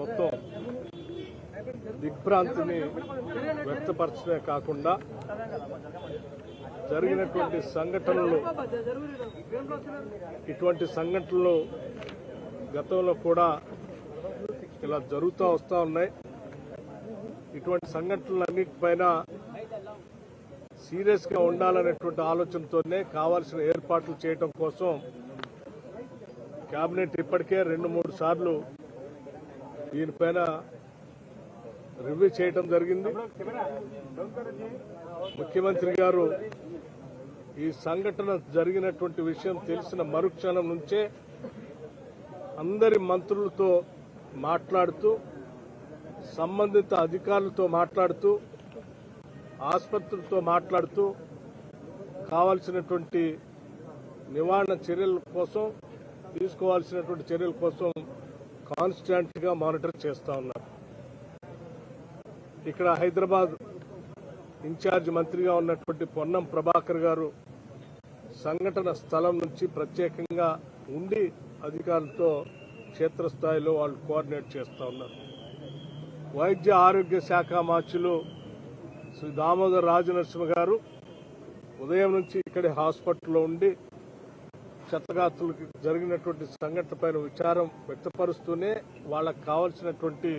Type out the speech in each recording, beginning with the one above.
మొత్తం దిగ్భ్రాంతిని వ్యక్తపరచడమే కాకుండా జరిగినటువంటి సంఘటనలు ఇటువంటి సంఘటనలు గతంలో కూడా ఇలా జరుగుతూ వస్తూ ఉన్నాయి. ఇటువంటి సంఘటనలన్నిటిపైన సీరియస్గా ఉండాలనేటువంటి ఆలోచనతోనే కావాల్సిన ఏర్పాట్లు చేయడం కోసం కేబినెట్ ఇప్పటికే రెండు మూడు సార్లు దీనిపైన రివ్యూ చేయటం జరిగింది. ముఖ్యమంత్రి గారు ఈ సంఘటన జరిగినటువంటి విషయం తెలిసిన మరుక్షణం నుంచే అందరి మంత్రులతో మాట్లాడుతూ సంబంధిత అధికారులతో మాట్లాడుతూ ఆసుపత్రులతో మాట్లాడుతూ కావాల్సినటువంటి నివారణ చర్యల కోసం తీసుకోవాల్సినటువంటి చర్యల కోసం కాన్స్టాంట్గా మానిటర్ చేస్తా ఉన్నారు. ఇక్కడ హైదరాబాద్ ఇన్ఛార్జ్ మంత్రిగా ఉన్నటువంటి పొన్నం ప్రభాకర్ గారు సంఘటన స్థలం నుంచి ప్రత్యేకంగా ఉండి అధికారులతో క్షేత్రస్థాయిలో వాళ్ళు కోఆర్డినేట్ చేస్తా ఉన్నారు. వైద్య ఆరోగ్య శాఖ మార్చులు శ్రీ దామోదర్ రాజనరసింహ గారు ఉదయం నుంచి ఇక్కడే హాస్పిటల్లో ఉండి క్షతగాతులకు జరిగినటువంటి సంఘటన పైన విచారం వ్యక్తపరుస్తూనే వాళ్ళకు కావలసినటువంటి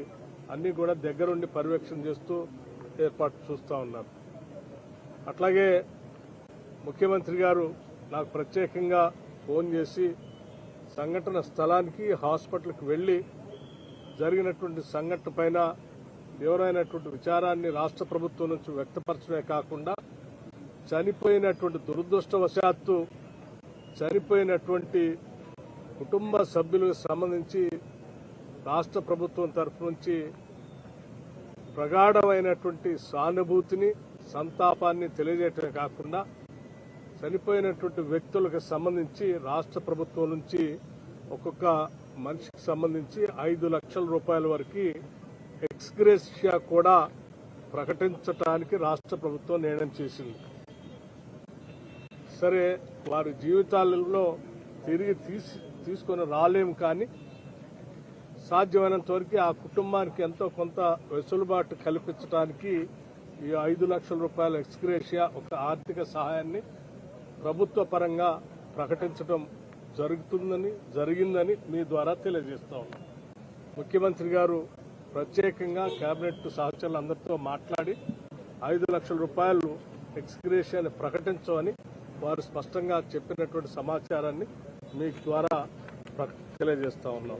అన్ని కూడా దగ్గరుండి పర్యవేక్షణ చేస్తూ ఏర్పాటు చూస్తూ ఉన్నారు. అట్లాగే ముఖ్యమంత్రి గారు నాకు ప్రత్యేకంగా ఫోన్ చేసి సంఘటన స్థలానికి హాస్పిటల్కి వెళ్ళి జరిగినటువంటి సంఘటన పైన తీవ్రమైనటువంటి విచారాన్ని రాష్ట్ర ప్రభుత్వం నుంచి వ్యక్తపరచడమే కాకుండా చనిపోయినటువంటి దురదృష్టవశాత్తు చనిపోయినటువంటి కుటుంబ సభ్యులకు సంబంధించి రాష్ట్ర ప్రభుత్వం తరఫు నుంచి ప్రగాఢమైనటువంటి సానుభూతిని సంతాపాన్ని తెలియజేయటమే కాకుండా చనిపోయినటువంటి వ్యక్తులకు సంబంధించి రాష్ట్ర ప్రభుత్వం నుంచి ఒక్కొక్క మనిషికి సంబంధించి ఐదు లక్షల రూపాయల వరకు ఎక్స్గ్రేషియా కూడా ప్రకటించడానికి రాష్ట్ర ప్రభుత్వం నిర్ణయం చేసింది. సరే వారి జీవితాలలో తిరిగి తీసి తీసుకొని రాలేము కానీ సాధ్యమైనంత వరకు ఆ కుటుంబానికి ఎంతో కొంత వెసులుబాటు కల్పించడానికి ఈ ఐదు లక్షల రూపాయల ఎక్స్గ్రేషియా ఒక ఆర్థిక సహాయాన్ని ప్రభుత్వ పరంగా ప్రకటించడం జరుగుతుందని జరిగిందని మీ ద్వారా తెలియజేస్తా ఉన్నాం. ముఖ్యమంత్రి గారు ప్రత్యేకంగా కేబినెట్ సహచరులందరితో మాట్లాడి ఐదు లక్షల రూపాయలు ఎక్స్గ్రేషియాని ప్రకటించమని వారు స్పష్టంగా చెప్పినటువంటి సమాచారాన్ని మీ ద్వారా తెలియజేస్తా ఉన్నాం.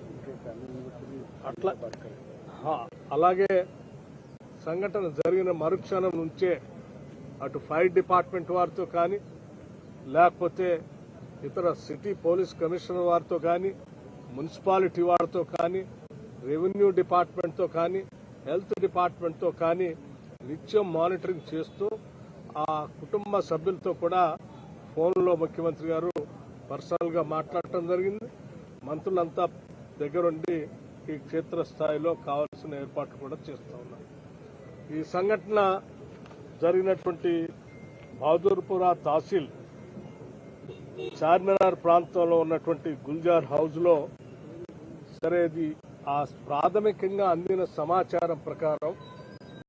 అట్లా అలాగే సంఘటన జరిగిన మరుక్షణం నుంచే అటు ఫైర్ డిపార్ట్మెంట్ వారితో కానీ లేకపోతే ఇతర సిటీ పోలీస్ కమిషనర్ వారితో కానీ మున్సిపాలిటీ వారితో కానీ రెవెన్యూ డిపార్ట్మెంట్తో కానీ హెల్త్ డిపార్ట్మెంట్తో కానీ నిత్యం మానిటరింగ్ చేస్తూ ఆ కుటుంబ సభ్యులతో కూడా ఫోన్లో ముఖ్యమంత్రి గారు పర్సనల్గా మాట్లాడటం జరిగింది. మంత్రులంతా దగ్గరుండి ఈ క్షేత్రస్థాయిలో కావాల్సిన ఏర్పాట్లు కూడా చేస్తూ ఉన్నారు. ఈ సంఘటన జరిగినటువంటి బహదూర్పుర తహసీల్ చార్మినార్ ప్రాంతంలో ఉన్నటువంటి గుల్జార్ హౌస్లో సరేది సరే ఆ ప్రాథమికంగా అందిన సమాచారం ప్రకారం